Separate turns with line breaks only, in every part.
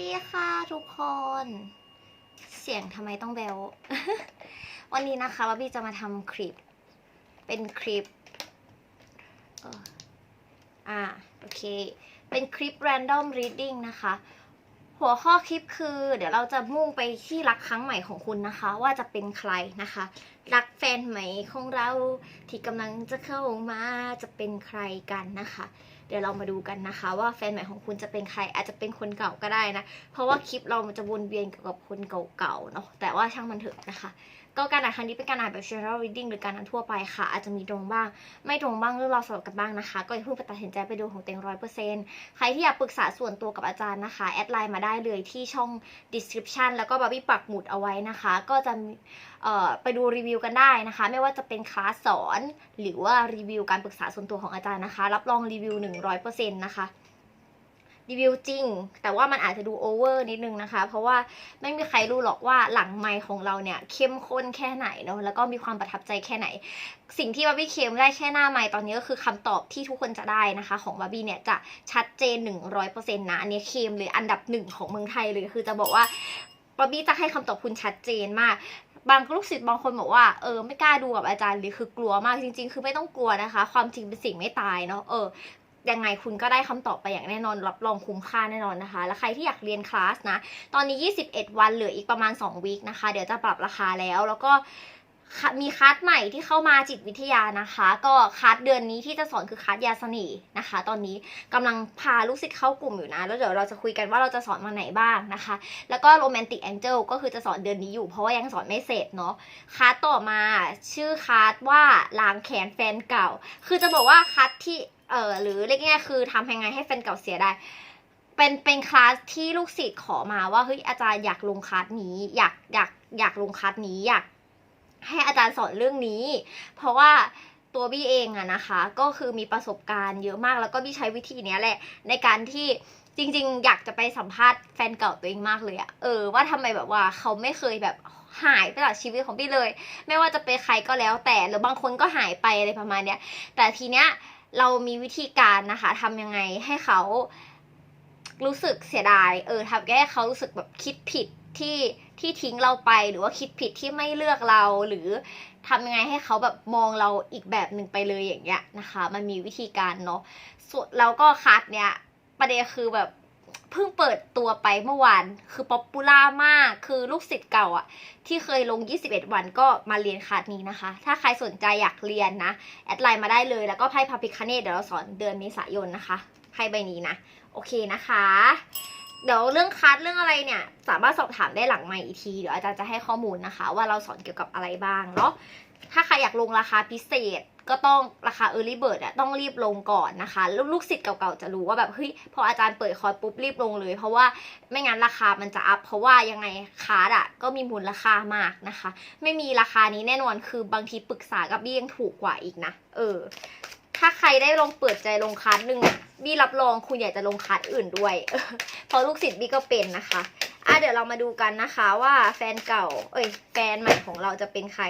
ดีค่ะทุกคน เสียงทำไมต้องแบลวันนี้นะคะว่าพี่จะมาทำคลิป เป็นคลิปอ่ออ่าโอเค เป็นคลิป random reading นะคะ หัวข้อคลิปคือ เดี๋ยวเราจะมุ่งไปที่รักครั้งใหม่ของคุณนะคะ ว่าจะเป็นใครนะคะ รักแฟนใหม่ของเราที่กำลังจะเข้ามาจะเป็นใครกันนะคะ เดี๋ยวเรามาดูกันนะคะ ว่าแฟนใหม่ของคุณจะเป็นใครอาจจะเป็นคนเก่าก็ได้นะ เพราะว่าคลิปเราจะวนเวียนเกี่ยวกับคนเก่าๆเนาะแต่ว่าช่างมันเถอะนะคะ ก็การอ่านครั้งนี้เป็นการอ่านแบบ general reading หรือการอ่านทั่วไปค่ะ อาจจะมีตรงบ้าง ไม่ตรงบ้างหรือเราสลับกันบ้างนะคะ ก็อย่าเพิ่งไปตัดสินใจไปดูของเต็งร้อยเปอร์เซ็นต์ใครที่อยากปรึกษาส่วนตัวกับอาจารย์นะคะ แอดไลน์มาได้เลยที่ช่อง description แล้วก็บาร์บี้ปักหมุดเอาไว้นะคะ ก็จะไปดูรีวิวกันได้นะคะ ไม่ว่าจะเป็นคลาสสอน หรือว่ารีวิวการปรึกษาส่วนตัวของอาจารย์นะคะ รับรองรีวิว 100%นะคะ รีวิวจริง แต่ว่ามันอาจจะดูโอเวอร์นิดนึงนะคะ เพราะว่าไม่มีใครรู้หรอกว่าหลังไมค์ของเราเนี่ยเข้มข้นแค่ไหนเนาะแล้วก็มีความประทับใจแค่ไหน สิ่งที่บาร์บี้เคมได้แค่หน้าไมค์ตอนนี้ก็คือคำตอบที่ทุกคนจะได้นะคะ ของบาร์บี้เนี่ยจะชัดเจน 100%นะอันนี้เคมเลยอันดับหนึ่งของเมืองไทยเลยคือจะบอกว่าบาร์บี้จะให้คำตอบคุณชัดเจนมาก บางลูกศิษย์บางคนบอกว่า เออ ไม่กล้าดูกับอาจารย์หรือคือกลัวมากจริง ๆ คือไม่ต้องกลัวนะคะ ความจริงเป็นสิ่งไม่ตายเนาะ เออ ยังไงคุณก็ได้คำตอบไปอย่างแน่นอน รับรองคุ้มค่าแน่นอนนะคะ แล้วใครที่อยากเรียนคลาสนะ ตอนนี้ 21 วันเหลืออีกประมาณ 2 วีคนะคะ เดี๋ยวจะปรับราคาแล้ว แล้วก็มีคลาสใหม่ที่เข้ามาจิตวิทยานะคะ ก็คลาสเดือนนี้ที่จะสอนคือคลาสยาสน่ห์นะคะ ตอนนี้กำลังพาลูกศิษย์เข้ากลุ่มอยู่นะ แล้วเดี๋ยวเราจะคุยกันว่าเราจะสอนวันไหนบ้างนะคะ แล้วก็โรแมนติกแองเจิลก็คือจะสอนเดือนนี้อยู่เพราะว่ายังสอนไม่เสร็จเนาะคลาสต่อมาชื่อคลาสว่าล้างแขนแฟนเก่า คือจะบอกว่าคลาสที่ เออหรือเรียกง่ายคือทำยังไงให้แฟนเก่าเสียได้ เป็นเป็นคลาสที่ลูกศิษย์ขอมาว่าเฮ้ยอาจารย์อยากลงคลาสนี้ อยากอยากอยากลงคลาสนี้อยากให้อาจารย์สอนเรื่องนี้ เพราะว่าตัวบี้เองอะนะคะ ก็คือมีประสบการณ์เยอะมากแล้วก็บี้ใช้วิธีเนี้ยแหละ ในการที่จริง ๆ อยากจะไปสัมภาษณ์แฟนเก่าตัวเองมากเลยอะเออว่าทำไมแบบว่าเขาไม่เคยแบบหายไปจากชีวิตของบี้เลย ไม่ว่าจะเป็นใครก็แล้วแต่หรือบางคนก็หายไปอะไรประมาณเนี้ยแต่ทีเนี้ย เรามีวิธีการนะคะทำยังไงให้เขารู้สึกเสียดาย เออทำให้เขารู้สึกแบบคิดผิดที่ที่ทิ้งเราไปหรือว่าคิดผิดที่ไม่เลือกเราหรือทำยังไงให้เขาแบบมองเราอีกแบบหนึ่งไปเลยอย่างเงี้ยนะคะ มันมีวิธีการเนาะส่วนแล้วก็คัดเนี่ยประเด็นคือแบบ เพิ่งเปิดตัวไปเมื่อวานคือป๊อปปูล่ามากคือลูกศิษย์เก่าอะที่เคยลง 21 วันก็มาเรียนคาสนี้นะคะ ถ้าใครสนใจอยากเรียนนะ แอดไลน์มาได้เลยแล้วก็ไพ่พาพิคเนตเดี๋ยวเราสอนเดือนเมษายนนะคะไพ่ใบนี้นะ โอเคนะคะ เดี๋ยวเรื่องคัดเรื่องอะไรเนี่ยสามารถสอบถามได้หลังใหม่อีกทีเดี๋ยวอาจารย์จะให้ข้อมูลนะคะ ว่าเราสอนเกี่ยวกับอะไรบ้างเนาะถ้าใครอยากลงราคาพิเศษ ก็ต้องราคา Early Bird อะต้องรีบลงก่อนนะคะลูกลูกศิษย์เก่าๆจะรู้ว่าแบบเฮ้ยพออาจารย์เปิดคอร์สปุ๊บรีบลงเลย เพราะว่าไม่งั้นราคามันจะอัพเพราะว่ายังไงคาร์ดอะก็มีมูลราคามากนะคะ ไม่มีราคานี้แน่นอนคือบางทีปรึกษากับบี้ยังถูกกว่าอีกนะเออถ้าใครได้ลองเปิดใจลงคลาสหนึ่งบี้รับรองคุณอยากจะลงคลาสอื่นด้วย เพราะลูกศิษย์บี้ก็เป็นนะคะอะเดี๋ยวเรามาดูกันนะคะว่าแฟนเก่า เอ้ย แฟนใหม่ของเราจะเป็นใคร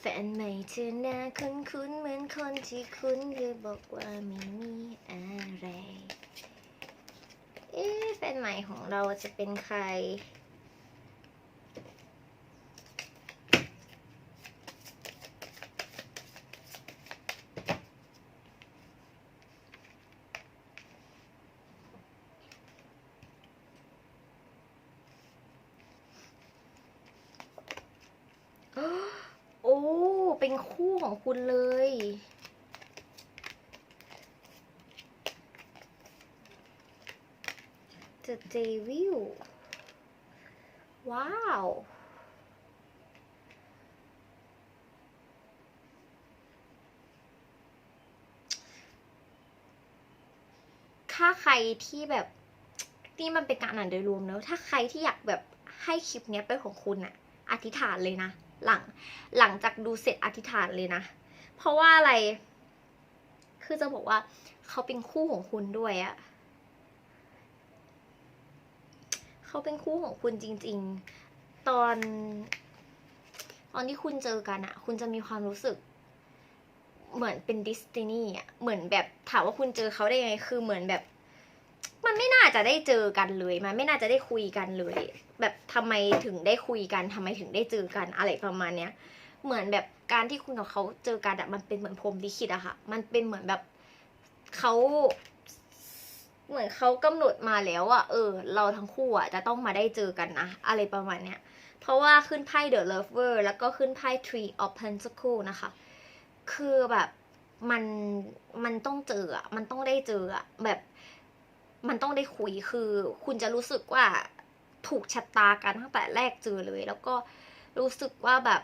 แฟ นใหม่เธอหน้าคุ้นคุ้นๆเหมือนคนที่คุ้นเคยบอกว่าไม่มีอะไร เอ๊ะแฟนใหม่ของเราจะเป็นใคร โอ้ เป็น คู่ของคุณเลย The Devil ว้าว ถ้าใครที่แบบนี่มันเป็นการอ่านโดยรวมเนอะถ้าใครที่อยากแบบให้คลิปเนี้ยเป็นของคุณอะอธิษฐานเลยนะ หลังหลังจากดูเสร็จอธิษฐานเลยนะ เพราะว่าอะไร คือจะบอกว่าเขาเป็นคู่ของคุณด้วยอะเขาเป็นคู่ของคุณจริง ๆ ตอนตอนที่คุณเจอกันอะคุณจะมีความรู้สึก เหมือนเป็นดิสตินีอะเหมือนแบบถามว่าคุณเจอเขาได้ยังไง คือเหมือนแบบ มันไม่น่าจะได้เจอกันเลย มันไม่น่าจะได้คุยกันเลย แบบทำไมถึงได้คุยกันทำไมถึงได้เจอกันอะไรประมาณเนี้ย เหมือนแบบการที่คุณกับเขาเจอกันอะมันเป็นเหมือนพรมลิขิตอะค่ะ มันเป็นเหมือนแบบเขาเหมือนเขากำหนดมาแล้วอะเออ เราทั้งคู่อะจะต้องมาได้เจอกันนะ อะไรประมาณเนี้ย เพราะว่าขึ้นไพ่ The Lover แล้วก็ขึ้นไพ่ Tree of Pentacles นะคะ คือแบบมันมันต้องเจออะมันต้องได้เจออะแบบ มันต้องได้คุยคือคุณจะรู้สึกว่าถูกชะตากันตั้งแต่แรกเจอเลย แล้วก็รู้สึกว่าแบบ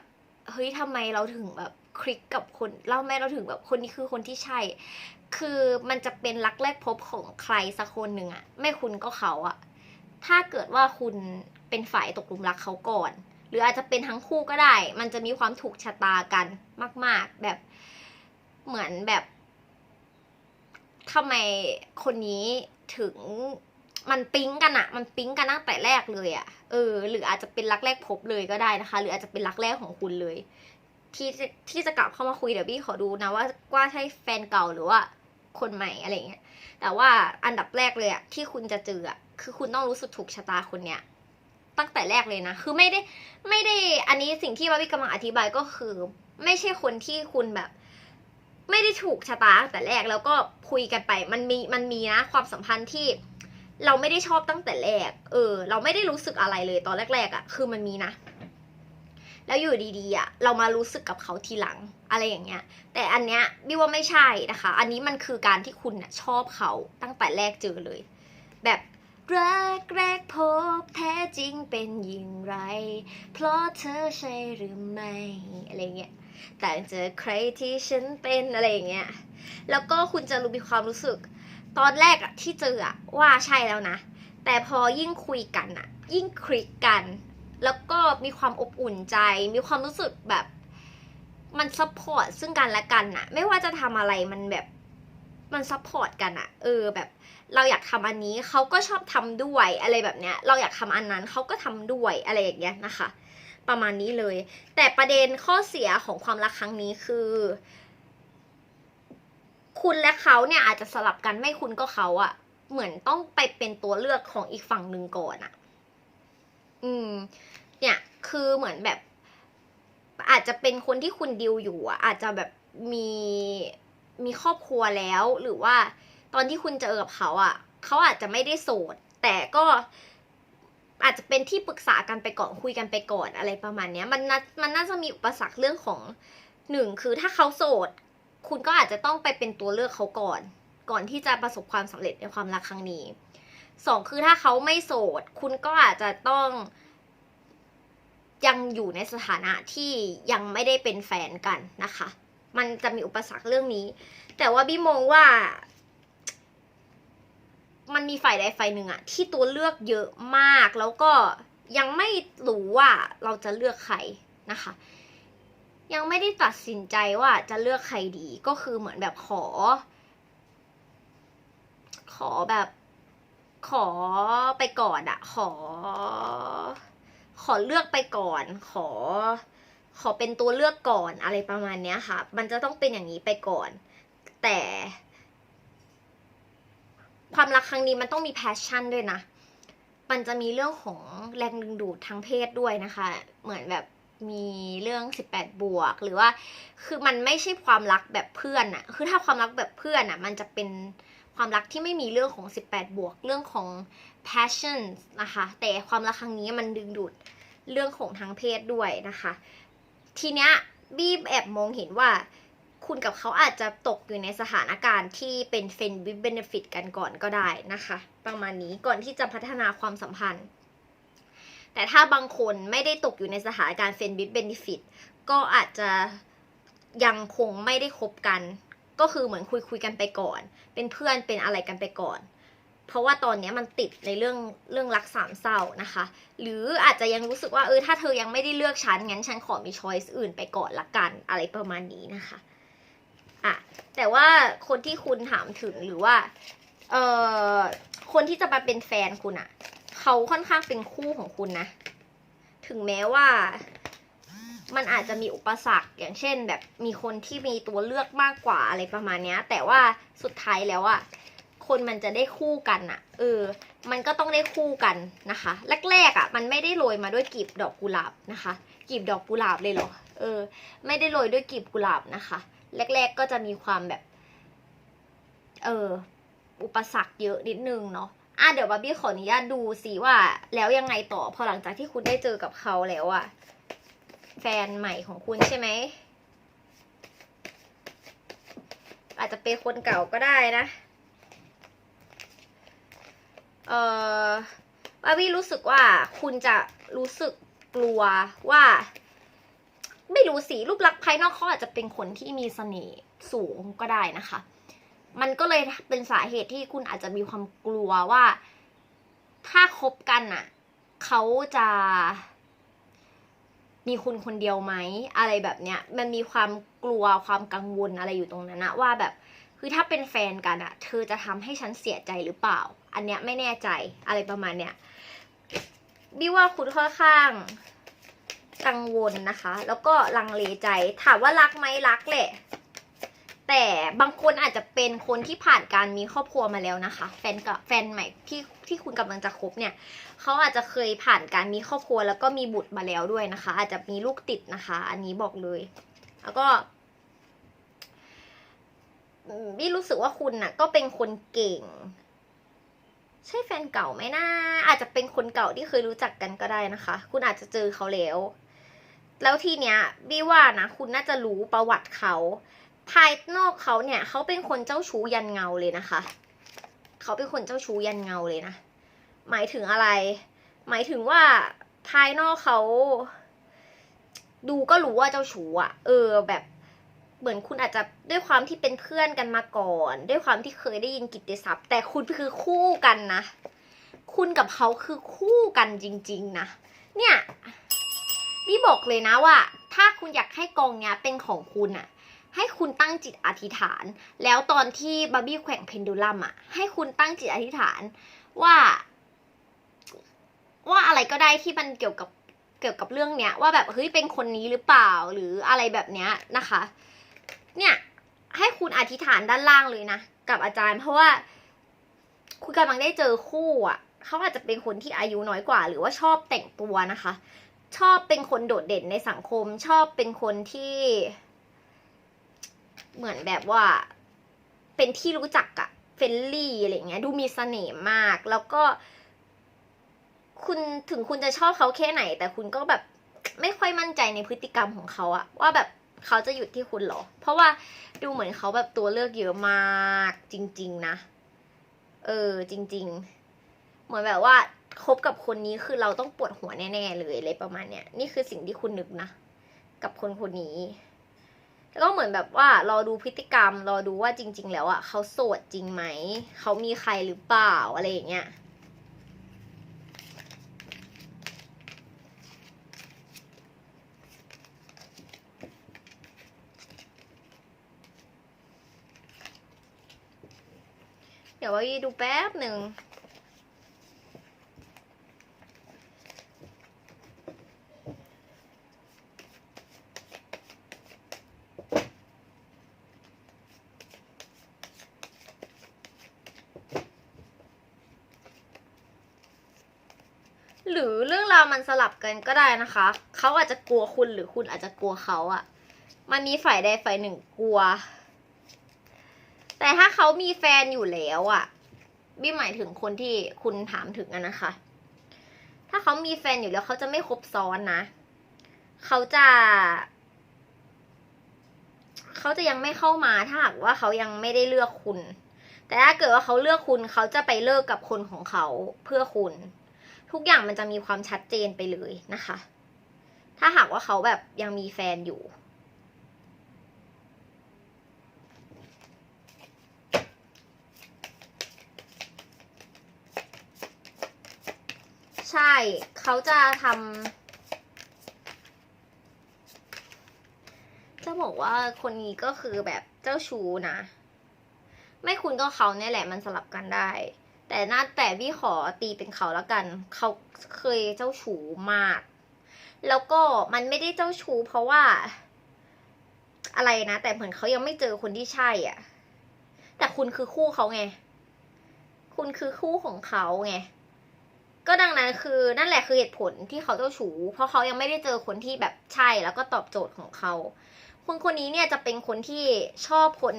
เฮ้ยทำไมเราถึงแบบคลิกกับคนเล่าแม่เราถึงแบบคนนี้คือคนที่ใช่ คือมันจะเป็นรักแรกพบของใครสักคนหนึ่งอะไม่คุณก็เขาอะถ้าเกิดว่าคุณเป็นฝ่ายตกหลุมรักเขาก่อน หรืออาจจะเป็นทั้งคู่ก็ได้ มันจะมีความถูกชะตากันมาก ๆ แบบเหมือนแบบ ทำไมคนนี้ถึงมันปิ๊งกันอะมันปิ๊งกันตั้งแต่แรกเลยอะเออ หรืออาจจะเป็นรักแรกพบเลยก็ได้นะคะ หรืออาจจะเป็นรักแรกของคุณเลย ที่จะที่จะกลับเข้ามาคุยเดี๋ยวพี่ขอดูนะว่าว่าใช่แฟนเก่าหรือว่าคนใหม่อะไรเงี้ย แต่ว่าอันดับแรกเลยอะที่คุณจะเจออะคือคุณต้องรู้สึกถูกชะตาคนเนี้ยตั้งแต่แรกเลยนะ คือไม่ได้ไม่ได้ อันนี้สิ่งที่บาร์บี้กำลังอธิบายก็คือ ไม่ใช่คนที่คุณแบบ ไม่ได้ถูกชะตาตั้งแต่แรกแล้วก็คุยกันไป มันมีมันมีนะความสัมพันธ์ที่เราไม่ได้ชอบตั้งแต่แรก เออ เราไม่ได้รู้สึกอะไรเลยตอนแรกๆอะ่ะ คือมันมีนะ แล้วอยู่ดีๆอะ่ะ เรามารู้สึกกับเขาทีหลัง อะไรอย่างเงี้ย แต่อันเนี้ยบิวว่าไม่ใช่นะคะ อันนี้มันคือการที่คุณน่ะชอบเขาตั้งแต่แรกเจอเลย แบบรักแรกพบแท้จริงเป็นอย่างไร เพราะเธอใช่หรือไม่ อะไรเงี้ย แต่เจอใครที่ฉันเป็นอะไรอย่างเงี้ย แล้วก็คุณจะรู้มีความรู้สึก ตอนแรกอะที่เจออะว่าใช่แล้วนะ แต่พอยิ่งคุยกันอะยิ่งคลิกกัน แล้วก็มีความอบอุ่นใจ มีความรู้สึกแบบ มันซัพพอร์ตซึ่งกันและกันอะไม่ว่าจะทำอะไรมันแบบมันซัพพอร์ตกันอะเออแบบ เราอยากทำอันนี้เขาก็ชอบทำด้วยอะไรแบบเนี้ย เราอยากทำอันนั้นเขาก็ทำด้วยอะไรอย่างเงี้ยนะคะ ประมาณนี้เลย แต่ประเด็นข้อเสียของความรักครั้งนี้คือ คุณและเขาเนี่ยอาจจะสลับกันไม่คุณก็เขาอะเหมือนต้องไปเป็นตัวเลือกของอีกฝั่งหนึ่งก่อนอะอืม เนี่ย คือเหมือนแบบ อาจจะเป็นคนที่คุณดิวอยู่อะอาจจะแบบมีมีครอบครัวแล้ว หรือว่าตอนที่คุณเจอกับเขาอะเขาอาจจะไม่ได้โสด แต่ก็ อาจจะเป็นที่ปรึกษากันไปก่อนคุยกันไปก่อนอะไรประมาณเนี้ยมันน่ามันน่าจะมีอุปสรรคเรื่องของหนึ่งคือถ้าเขาโสด คุณก็อาจจะต้องไปเป็นตัวเลือกเขาก่อน ก่อนที่จะประสบความสำเร็จในความรักครั้งนี้สองคือถ้าเขาไม่โสด คุณก็อาจจะต้อง ยังอยู่ในสถานะที่ยังไม่ได้เป็นแฟนกันนะคะ มันจะมีอุปสรรคเรื่องนี้ แต่ว่าบี้มองว่า มันมีฝ่ายใดฝ่ายหนึ่งอะที่ตัวเลือกเยอะมาก แล้วก็ยังไม่รู้ว่าเราจะเลือกใครนะคะ ยังไม่ได้ตัดสินใจว่าจะเลือกใครดีก็คือเหมือนแบบขอ ขอแบบขอไปก่อนอะขอ ขอเลือกไปก่อน ขอ ขอเป็นตัวเลือกก่อนอะไรประมาณเนี้ยค่ะ มันจะต้องเป็นอย่างนี้ไปก่อน แต่ ความรักครั้งนี้มันต้องมีแพชชั่นด้วยนะ มันจะมีเรื่องของแรงดึงดูดทางเพศด้วยนะคะ เหมือนแบบมีเรื่อง 18 บวก หรือว่า คือมันไม่ใช่ความรักแบบเพื่อนอะคือถ้าความรักแบบเพื่อนอะมันจะเป็นความรักที่ไม่มีเรื่องของ 18 บวก เรื่องของ passion นะคะ แต่ความรักครั้งนี้มันดึงดูดเรื่องของทางเพศด้วยนะคะ ทีเนี้ยบี้แอบมองเห็นว่า คุณกับเขาอาจจะตกอยู่ในสถานการณ์ที่เป็นเฟนวิบเบนฟิตกันก่อนก็ได้นะคะ ประมาณนี้ก่อนที่จะพัฒนาความสัมพันธ์ แต่ถ้าบางคนไม่ได้ตกอยู่ในสถานการณ์เฟนวิบเบนฟิตก็อาจจะยังคงไม่ได้คบกัน ก็คือเหมือนคุยคุยกันไปก่อน เป็นเพื่อนเป็นอะไรกันไปก่อน เพราะว่าตอนนี้มันติดในเรื่องเรื่องรักสามเศร้านะคะ หรืออาจจะยังรู้สึกว่าเออถ้าเธอยังไม่ได้เลือกฉันงั้นฉันขอมีช้อยส์อื่นไปก่อนละกันอะไรประมาณนี้นะคะ อะแต่ว่าคนที่คุณถามถึงหรือว่าเอ่อคนที่จะมาเป็นแฟนคุณอะ่ะเขาค่อนข้างเป็นคู่ของคุณนะ ถึงแม้ว่ามันอาจจะมีอุปสรรคอย่างเช่น แบบมีคนที่มีตัวเลือกมากกว่าอะไรประมาณเนี้ย แต่ว่าสุดท้ายแล้วอะคนมันจะได้คู่กันอะเออ มันก็ต้องได้คู่กันนะคะ แรกๆอะมันไม่ได้โรยมาด้วยกลีบดอกกุหลาบนะคะกลีบดอกกุหลาบเลยเหรอเออ ไม่ได้โรยด้วยกลีบกุหลาบนะคะ แรก ๆ ก็จะมีความแบบ เอออุปสรรคเยอะนิดนึงเนาะอะเดี๋ยวบาร์บี้ขออนุญาตดูสิว่า แล้วยังไงต่อพอหลังจากที่คุณได้เจอกับเขาแล้วอะแฟนใหม่ของคุณใช่ไหมอาจจะเป็นคนเก่าก็ได้นะ เออบาร์บี้รู้สึกว่าคุณจะรู้สึกกลัวว่า ไม่รู้สิรูปลักษณ์ภายนอกเขาอาจจะเป็นคนที่มีเสน่ห์สูงก็ได้นะคะ มันก็เลยเป็นสาเหตุที่คุณอาจจะมีความกลัวว่า ถ้าคบกันน่ะเขาจะมีคุณคนเดียวไหมอะไรแบบเนี้ย มันมีความกลัวความกังวลอะไรอยู่ตรงนั้นนะว่าแบบคือถ้าเป็นแฟนกันอะเธอจะทำให้ฉันเสียใจหรือเปล่า อันเนี้ยไม่แน่ใจอะไรประมาณเนี้ยบิว่าคุณค่อนข้าง กังวลนะคะ แล้วก็ลังเลใจ ถามว่ารักไหมรักแหละ แต่บางคนอาจจะเป็นคนที่ผ่านการมีครอบครัวมาแล้วนะคะ แฟนกับแฟนใหม่ที่ที่คุณกำลังจะคบเนี่ยเขาอาจจะเคยผ่านการมีครอบครัวแล้วก็มีบุตรมาแล้วด้วยนะคะ อาจจะมีลูกติดนะคะ อันนี้บอกเลย แล้วก็อืมพี่รู้สึกว่าคุณน่ะ ก็เป็นคนเก่ง ใช่แฟนเก่าไหมนะอาจจะเป็นคนเก่าที่เคยรู้จักกันก็ได้นะคะ คุณอาจจะเจอเขาแล้ว แล้วทีเนี้ยบี้ว่านะคุณน่าจะรู้ประวัติเขา ภายนอกเขาเนี่ยเขาเป็นคนเจ้าชู้ยันเงาเลยนะคะ เขาเป็นคนเจ้าชู้ยันเงาเลยนะ หมายถึงอะไร หมายถึงว่าภายนอกเขา ดูก็รู้ว่าเจ้าชู้อะเออแบบเหมือนคุณอาจจะด้วยความที่เป็นเพื่อนกันมาก่อน ด้วยความที่เคยได้ยินกิตติศัพท์ แต่คุณคือคู่กันนะ คุณกับเขาคือคู่กันจริง ๆ นะ เนี่ย พี่บอกเลยนะว่า ถ้าคุณอยากให้กองเนี้ยเป็นของคุณอะให้คุณตั้งจิตอธิษฐาน แล้วตอนที่บาร์บี้แขว่งเพนดูลัมอะให้คุณตั้งจิตอธิษฐานว่า ว่าอะไรก็ได้ที่มันเกี่ยวกับเกี่ยวกับเรื่องเนี้ย ว่าแบบเฮ้ยเป็นคนนี้หรือเปล่าหรืออะไรแบบเนี้ยนะคะ เนี่ยให้คุณอธิษฐานด้านล่างเลยนะกับอาจารย์ เพราะว่า คุณกำลังได้เจอคู่อะเขาอาจจะเป็นคนที่อายุน้อยกว่า หรือว่าชอบแต่งตัวนะคะ ชอบเป็นคนโดดเด่นในสังคม ชอบเป็นคนที่ เหมือนแบบว่า เป็นที่รู้จักอะเฟรนลี่อะไรเงี้ย ดูมีเสน่ห์มาก แล้วก็ คุณถึงคุณจะชอบเขาแค่ไหน แต่คุณก็แบบไม่ค่อยมั่นใจในพฤติกรรมของเขาอะว่าแบบเขาจะหยุดที่คุณหรอ เพราะว่าดูเหมือนเขาแบบตัวเลือกเยอะมาก จริง ๆ นะ เออ จริง ๆ เหมือนแบบว่าคบกับคนนี้คือเราต้องปวดหัวแน่ๆเลยอะไรประมาณเนี้ยนี่คือสิ่งที่คุณนึกนะ กับคนคนนี้ แล้วก็เหมือนแบบว่ารอดูพฤติกรรม รอดูว่าจริง ๆ แล้วอะเขาโสดจริงไหม เขามีใครหรือเปล่าอะไรอย่างเงี้ยเดี๋ยวว่าดูแป๊บหนึ่ง หรือเรื่องราวมัน สลับกันก็ได้นะคะ เขาอาจจะกลัวคุณหรือคุณอาจจะกลัวเขาอะมันมีฝ่ายใดฝ่ายหนึ่งกลัว แต่ถ้าเขามีแฟนอยู่แล้วอะบี้หมายถึงคนที่คุณถามถึงอะนะคะ ถ้าเขามีแฟนอยู่แล้วเขาจะไม่คบซ้อนนะ เขาจะ เขาจะยังไม่เข้ามาถ้าหากว่าเขายังไม่ได้เลือกคุณ แต่ถ้าเกิดว่าเขาเลือกคุณเขาจะไปเลิกกับคนของเขาเพื่อคุณ ทุกอย่างมันจะมีความชัดเจนไปเลยนะคะ ถ้าหากว่าเขาแบบยังมีแฟนอยู่ใช่ เขาจะทำ จะบอกว่าคนนี้ก็คือแบบเจ้าชู้นะ ไม่คุณก็เขาเนี่ยแหละมันสลับกันได้ แต่น่าแต่พี่ขอตีเป็นเขาแล้วกัน เขาเคยเจ้าชู้มาก แล้วก็มันไม่ได้เจ้าชู้เพราะว่า อะไรนะ แต่เหมือนเขายังไม่เจอคนที่ใช่อะ แต่คุณคือคู่เขาไง คุณคือคู่ของเขาไง ก็ดังนั้นคือนั่นแหละคือเหตุผลที่เขาเจ้าชู้เพราะเขายังไม่ได้เจอคนที่แบบใช่แล้วก็ตอบโจทย์ของเขาคนคนนี้เนี่ยจะเป็นคนที่ชอบคน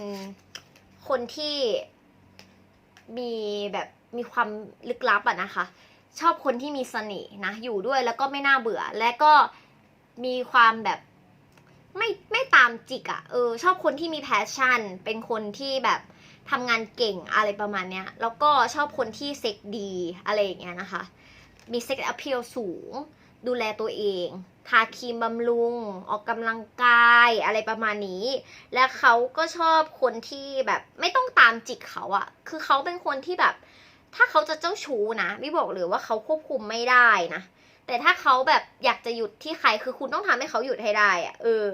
คนที่มีแบบ มีความลึกลับอะนะคะ ชอบคนที่มีเสน่ห์นะอยู่ด้วยแล้วก็ไม่น่าเบื่อ และก็มีความแบบไม่ไม่ตามจิกอะเออชอบคนที่มีแพชชั่น เป็นคนที่แบบทำงานเก่งอะไรประมาณเนี้ย แล้วก็ชอบคนที่เซ็กดีอะไรอย่างเงี้ยนะคะ มีเซ็กแอพเพลสูง ดูแลตัวเอง ทาครีมบำรุง ออกกำลังกายอะไรประมาณนี้ และเขาก็ชอบคนที่แบบไม่ต้องตามจิกเขาอะคือเขาเป็นคนที่แบบ ถ้าเขาจะเจ้าชู้นะพี่บอกเลยว่าเขาควบคุมไม่ได้นะ แต่ถ้าเขาแบบอยากจะหยุดที่ใครคือคุณต้องทำให้เขาหยุดให้ได้อะเออ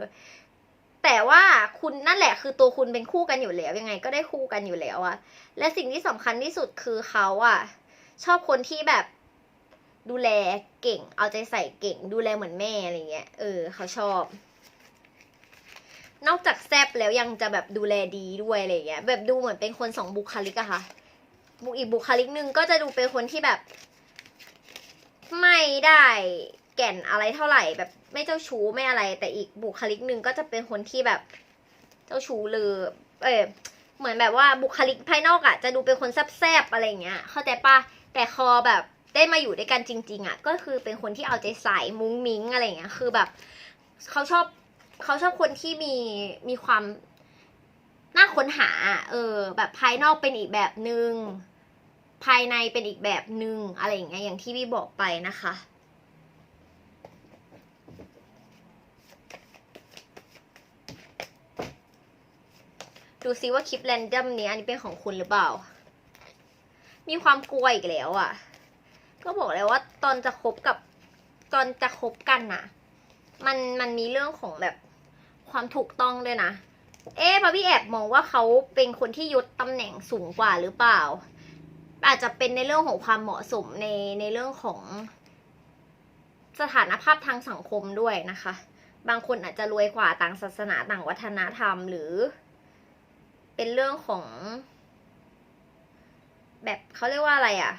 แต่ว่าคุณนั่นแหละ คือตัวคุณเป็นคู่กันอยู่แล้ว ยังไงก็ได้คู่กันอยู่แล้วอะและสิ่งที่สำคัญที่สุดคือเขาอะชอบคนที่แบบดูแลเก่ง เอาใจใส่เก่ง ดูแลเหมือนแม่อะไรเงี้ย เออ เขาชอบ นอกจากแซบแล้วยังจะแบบดูแลดีด้วยอะไรเงี้ย แบบดูเหมือนเป็นคนสองบุคลิกอะค่ะ บุอีกบุคลิกหนึ่งก็จะดูเป็นคนที่แบบ ไม่ได้แก่นอะไรเท่าไหร่ แบบไม่เจ้าชู้ไม่อะไร แต่อีกบุคลิกหนึ่งก็จะเป็นคนที่แบบเจ้าชู้เลยเออเหมือนแบบว่าบุคลิกภายนอกอะจะดูเป็นคนแซบๆอะไรเงี้ย เข้าใจปะแต่คอแบบได้มาอยู่ด้วยกันจริง ๆอะก็คือเป็นคนที่เอาใจใส่มุ้งมิ้งอะไรเงี้ยคือแบบเขาชอบเขาชอบคนที่มีมีความ น่าค้นหา เออ แบบภายนอกเป็นอีกแบบหนึง่งภายในเป็นอีกแบบหนึ่งอะไรอย่างเงี้ยอย่างที่พี่บอกไปนะคะดูซิว่าคลิปแรนดอมนี้อันนี้เป็นของคุณหรือเปล่า มีความกลัวอีกแล้วอะ่ะ ก็บอกแล้วว่าตอนจะคบกับตอนจะคบกันน่ะมันมันมีเรื่องของแบบความถูกต้องด้วยนะ เอ๊ะพอพี่แอบมองว่าเขาเป็นคนที่ยศตำแหน่งสูงกว่าหรือเปล่า อาจจะเป็นในเรื่องของความเหมาะสมในในเรื่องของสถานภาพทางสังคมด้วยนะคะ บางคนอาจจะรวยกว่าต่างศาสนาต่างวัฒนธรรมหรือ เป็นเรื่องของ แบบเขาเรียกว่าอะไรอะ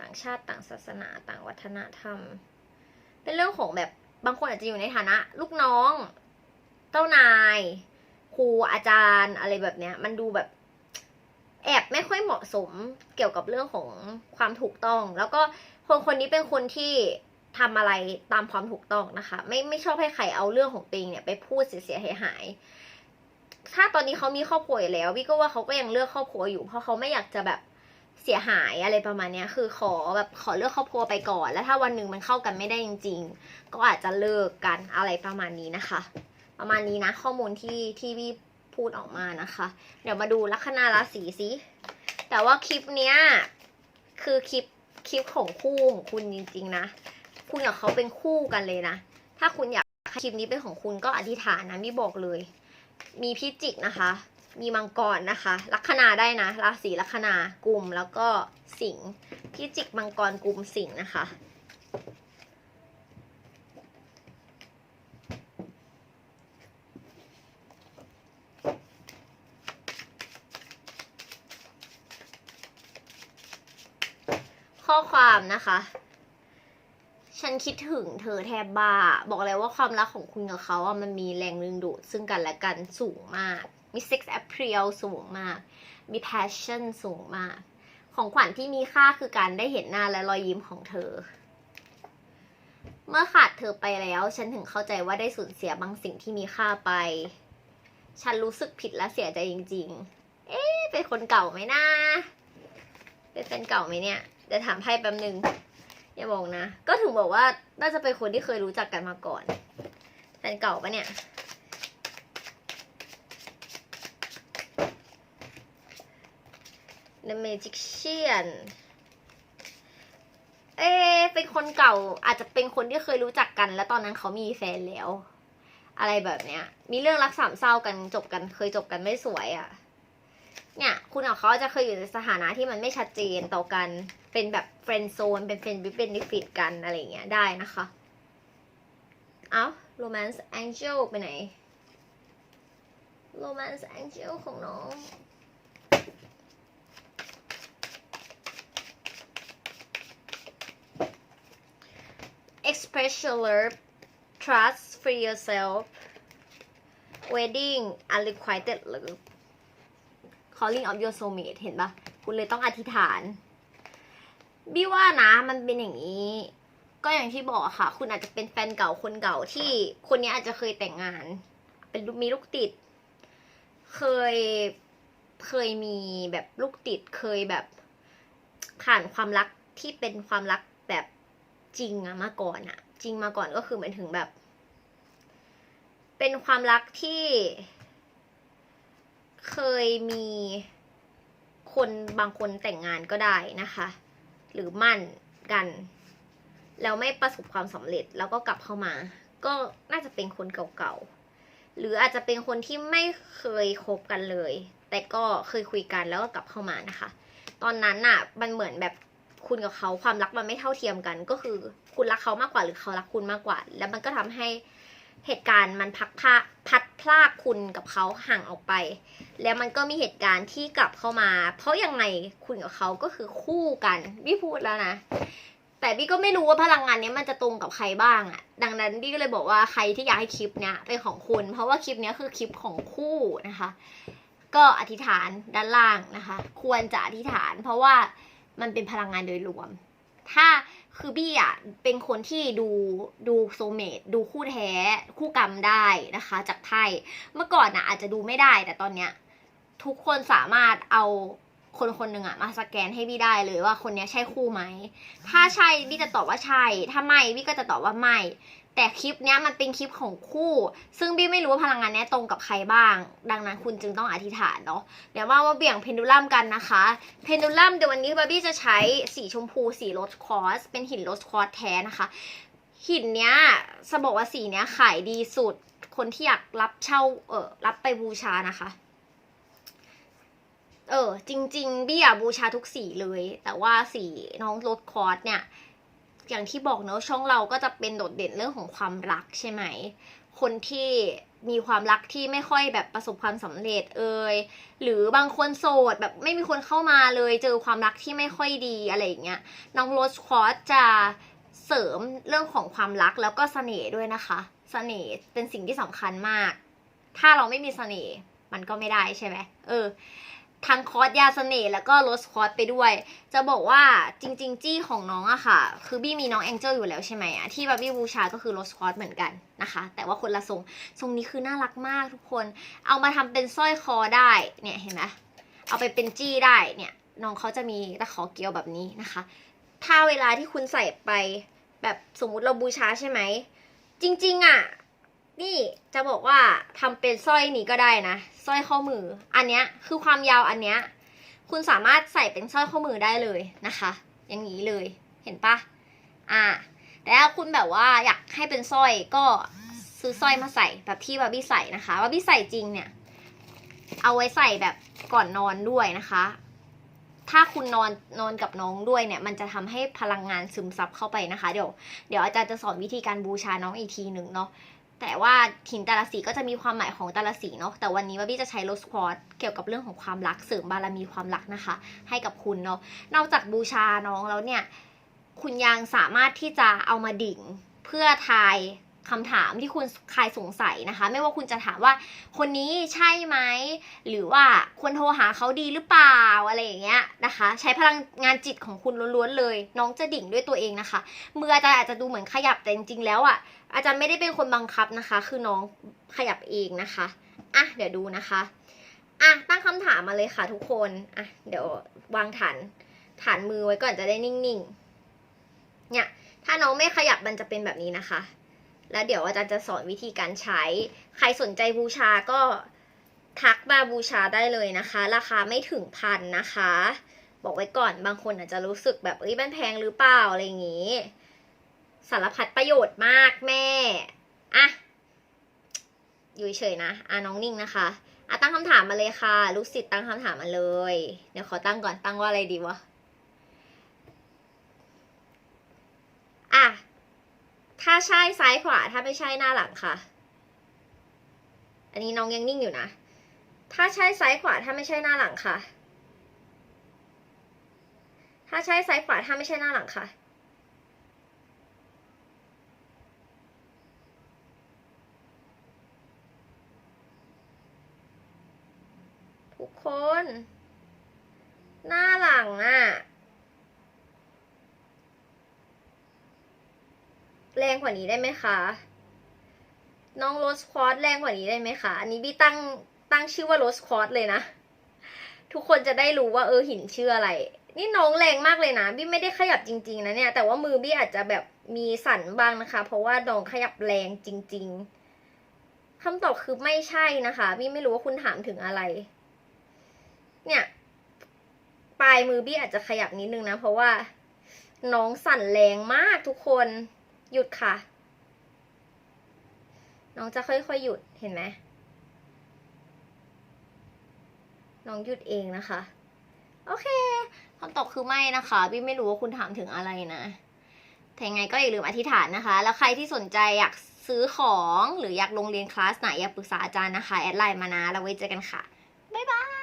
ต่างชาติต่างศาสนาต่างวัฒนธรรม เป็นเรื่องของแบบบางคนอาจจะอยู่ในฐานะ ลูกน้อง จ้านาย ครูอาจารย์อะไรแบบเนี้ย มันดูแบบแอบไม่ค่อยเหมาะสมเกี่ยวกับเรื่องของความถูกต้อง แล้วก็คนคนนี้เป็นคนที่ทำอะไรตามความถูกต้องนะคะ ไม่ไม่ชอบให้ใครเอาเรื่องของตัวเองเนี่ยไปพูดเสียหายหายถ้าตอนนี้เขามีครอบครัวอยู่แล้วพี่ก็ว่าเขาก็ยังเลือกครอบครัวอยู่ เพราะเขาไม่อยากจะแบบเสียหายอะไรประมาณเนี้ยคือขอแบบขอเลือกครอบครัวไปก่อน แล้วถ้าวันหนึ่งมันเข้ากันไม่ได้จริง ๆ ก็อาจจะเลิกกันอะไรประมาณนี้นะคะ ประมาณนี้นะ ข้อมูลที่ที่พี่พูดออกมานะคะ เดี๋ยวมาดูลัคนาราศีสิแต่ว่าคลิปเนี้ยคือคลิปคลิปของคู่ของคุณจริง ๆ นะ คุณกับเขาเป็นคู่กันเลยนะ ถ้าคุณอยากคลิปนี้เป็นของคุณก็อธิษฐานนะมี่บอกเลย มีพิจิกนะคะ มีมังกรนะคะ ลัคนาได้นะ ราศีลัคนา กลุ่มแล้วก็สิงพิจิกมังกรกลุ่มสิงนะคะ ข้อความนะคะ ฉันคิดถึงเธอแทบบ้า บอกเลยว่าความรักของคุณกับเขาอะมันมีแรงดึงดูดซึ่งกันและกันสูงมาก มี sex appeal สูงมาก มี passion สูงมาก ของขวัญที่มีค่าคือการได้เห็นหน้าและรอยยิ้มของเธอ เมื่อขาดเธอไปแล้ว ฉันถึงเข้าใจว่าได้สูญเสียบางสิ่งที่มีค่าไป ฉันรู้สึกผิดและเสียใจจริง ๆ เอ๊ะเป็นคนเก่าไหมนะเป็นแฟนเก่าไหมเนี่ย เดี๋ยวถามไพ่แป๊บนึง อย่าบอกนะ ก็ถึงบอกว่าน่าจะเป็นคนที่เคยรู้จักกันมาก่อน แฟนเก่าปะเนี่ย The Magician เอ๊เป็นคนเก่าอาจจะเป็นคนที่เคยรู้จักกัน แล้วตอนนั้นเขามีแฟนแล้ว อะไรแบบเนี้ย มีเรื่องรักสามเศร้ากันจบกันเคยจบกันไม่สวยอะ่ะ เนี่ยคุณกับเขาจะเคยอยู่ในสถานะที่มันไม่ชัดเจนต่อกันเป็นแบบเฟรนด์โซนเป็นเฟรนด์บิเบนดิฟิตกันอะไรเงี้ยได้นะคะ เอ้า romance angel ไปไหน romance angel ของน้อง express your love trust for yourself wedding unrequited love calling of your soulmate เห็นปะคุณเลยต้องอธิษฐานบี้ว่านะมันเป็นอย่างนี้ ก็อย่างที่บอกค่ะ คุณอาจจะเป็นแฟนเก่าคนเก่าที่คนนี้อาจจะเคยแต่งงาน เป็นมีลูกติด เคยเคยมีแบบลูกติดเคยแบบผ่านความรักที่เป็นความรักแบบจริงอะมาก่อนอะจริงมาก่อนก็คือเหมือนถึงแบบ เป็นความรักที่ เคยมีคนบางคนแต่งงานก็ได้นะคะ หรือมั่นกัน แล้วไม่ประสบความสำเร็จแล้วก็กลับเข้ามา ก็น่าจะเป็นคนเก่าๆ หรืออาจจะเป็นคนที่ไม่เคยคบกันเลย แต่ก็เคยคุยกันแล้วก็กลับเข้ามานะคะ ตอนนั้นน่ะมันเหมือนแบบคุณกับเขาความรักมันไม่เท่าเทียมกัน ก็คือคุณรักเขามากกว่าหรือเขารักคุณมากกว่า แล้วมันก็ทำให้ เหตุการณ์มันพักพาพัดพลากคุณกับเขาห่างออกไป แล้วมันก็มีเหตุการณ์ที่กลับเข้ามา เพราะยังไงคุณกับเขาก็คือคู่กันพี่พูดแล้วนะ แต่บี้ก็ไม่รู้ว่าพลังงานนี้มันจะตรงกับใครบ้างอะดังนั้นบี้ก็เลยบอกว่าใครที่อยากให้คลิปเนี้ยเป็นของคุณ เพราะว่าคลิปเนี้ยคือคลิปของคู่นะคะ ก็อธิษฐานด้านล่างนะคะ ควรจะอธิษฐาน เพราะว่ามันเป็นพลังงานโดยรวม ถ้าคือบี้อะเป็นคนที่ดูดูโซเมตดูคู่แท้คู่กรรมได้นะคะ จากไพ่เมื่อก่อนนะอาจจะดูไม่ได้ แต่ตอนเนี้ยทุกคนสามารถเอาคนคนหนึ่งอะมาสแกนให้บี้ได้เลยว่าคนเนี้ยใช่คู่ไหม ถ้าใช่บี้จะตอบว่าใช่ ถ้าไม่บี้ก็จะตอบว่าไม่ แต่คลิปเนี้ยมันเป็นคลิปของคู่ ซึ่งบี้ไม่รู้ว่าพลังงานเนี้ยตรงกับใครบ้าง ดังนั้นคุณจึงต้องอธิษฐานเนาะเดี๋ยวมาว่าเบี่ยงเพนดูลัมกันนะคะ เพนดูลัมเดี๋ยววันนี้บาร์บี้จะใช้สีชมพูสีโรสคอสเป็นหินโรสคอสแท้นะคะหินเนี้ยจะบอกว่าสีเนี้ยขายดีสุด คนที่อยากรับเช่าเออรับไปบูชานะคะ เออจริง ๆ บี้อะบูชาทุกสีเลย แต่ว่าสีน้องโรสคอสเนี่ย อย่างที่บอกเนอะช่องเราก็จะเป็นโดดเด่นเรื่องของความรักใช่ไหม คนที่มีความรักที่ไม่ค่อยแบบประสบความสำเร็จเอ่ยหรือบางคนโสดแบบไม่มีคนเข้ามาเลยเจอความรักที่ไม่ค่อยดีอะไรอย่างเงี้ยน้องโรสคอสจะเสริมเรื่องของความรักแล้วก็เสน่ห์ด้วยนะคะเสน่ห์เป็นสิ่งที่สำคัญมาก ถ้าเราไม่มีเสน่ห์มันก็ไม่ได้ใช่ไหมเออ ทั้งคอร์สยาเสน่ห์แล้วก็โรสคอร์สไปด้วย จะบอกว่าจริง ๆ จี้ของน้องอะค่ะ คือบี้มีน้องแองเจิลอยู่แล้วใช่ไหมอะที่บาร์บี้บูชาก็คือโรสคอร์สเหมือนกันนะคะ แต่ว่าคนละทรงทรงนี้คือน่ารักมากทุกคน เอามาทำเป็นสร้อยคอได้เนี่ยเห็นไหมเอาไปเป็นจี้ได้เนี่ยน้องเขาจะมีตะขอเกลียวแบบนี้นะคะ ถ้าเวลาที่คุณใส่ไปแบบสมมุติเราบูชาใช่ไหมจริง ๆอะ นี่จะบอกว่าทำเป็นสร้อยนี้ก็ได้นะสร้อยข้อมือ อันเนี้ยคือความยาวอันเนี้ยคุณสามารถใส่เป็นสร้อยข้อมือได้เลยนะคะ อย่างนี้เลยเห็นปะอ่าแต่ถ้าคุณแบบว่าอยากให้เป็นสร้อยก็ซื้อสร้อยมาใส่แบบที่บาร์บี้ใส่นะคะบาร์บี้ใส่จริงเนี่ย เอาไว้ใส่แบบก่อนนอนด้วยนะคะ ถ้าคุณนอนนอนกับน้องด้วยเนี่ย มันจะทำให้พลังงานซึมซับเข้าไปนะคะ เดี๋ยวเดี๋ยวอาจารย์จะสอนวิธีการบูชาน้องอีกทีหนึ่งเนาะ แต่ว่าหินแต่ละสีก็จะมีความหมายของแต่ละสีเนาะ แต่วันนี้ว่าบี้จะใช้โรสควอตเกี่ยวกับเรื่องของความรักเสริมบารมีความรักนะคะ ให้กับคุณเนาะ นอกจากบูชาน้องแล้วเนี่ย คุณยังสามารถที่จะเอามาดิ่งเพื่อทาย คำถามที่คุณคลายสงสัยนะคะ ไม่ว่าคุณจะถามว่าคนนี้ใช่ไหมหรือว่าควรโทรหาเขาดีหรือเปล่าอะไรอย่างเงี้ยนะคะ ใช้พลังงานจิตของคุณล้วนๆเลย น้องจะดิ่งด้วยตัวเองนะคะมืออาจารย์อาจจะดูเหมือนขยับแต่จริงๆแล้วอะอาจารย์ไม่ได้เป็นคนบังคับนะคะ คือน้องขยับเองนะคะอะเดี๋ยวดูนะคะอะตั้งคำถามมาเลยค่ะทุกคนอะเดี๋ยววางฐานฐานมือไว้ก่อนจะได้นิ่งๆเนี่ยถ้าน้องไม่ขยับมันจะเป็นแบบนี้นะคะ แล้วเดี๋ยวอาจารย์จะสอนวิธีการใช้ ใครสนใจบูชาก็ทักมาบูชาได้เลยนะคะ ราคาไม่ถึงพันนะคะ บอกไว้ก่อนบางคนอาจจะรู้สึกแบบเอ้ยมันแพงหรือเปล่าอะไรอย่างงี้ สารพัดประโยชน์มากแม่อะอยู่เฉยนะอะน้องนิ่งนะคะอะตั้งคำถามมาเลยค่ะ ลูกศิษย์ตั้งคำถามมาเลย เดี๋ยวขอตั้งก่อนตั้งว่าอะไรดีวะ อะ ถ้าใช่ซ้ายขวา ถ้าไม่ใช่หน้าหลังค่ะ อันนี้น้องยังนิ่งอยู่นะ ถ้าใช่ซ้ายขวา ถ้าไม่ใช่หน้าหลังค่ะ ถ้าใช่ซ้ายขวา ถ้าไม่ใช่หน้าหลังค่ะทุกคน หน้าหลังอะ แรงกว่านี้ได้ไหมคะ น้องโรสควอตแรงกว่านี้ได้ไหมคะ อันนี้บี้ตั้งตั้งชื่อว่าโรสควอตเลยนะ ทุกคนจะได้รู้ว่าเออหินชื่ออะไร นี่น้องแรงมากเลยนะ บี้ไม่ได้ขยับจริง ๆ นะเนี่ย แต่ว่ามือบี้อาจจะแบบมีสั่นบ้างนะคะ เพราะว่าน้องขยับแรงจริง ๆคำตอบคือไม่ใช่นะคะ บี้ไม่รู้ว่าคุณถามถึงอะไร เนี่ยปลายมือบี้อาจจะขยับนิดนึงนะ เพราะว่าน้องสั่นแรงมากทุกคน หยุดค่ะ น้องจะค่อยๆหยุดเห็นไหมน้องหยุดเองนะคะ โอเคคำตอบคือไม่นะคะบี้ไม่รู้ว่าคุณถามถึงอะไรนะแต่ยังไงก็อย่าลืมอธิษฐานนะคะ แล้วใครที่สนใจอยากซื้อของหรืออยากลงเรียนคลาสไหนอยากปรึกษาอาจารย์นะคะ แอดไลน์มานะแล้วไว้เจอกันค่ะ บ๊ายบาย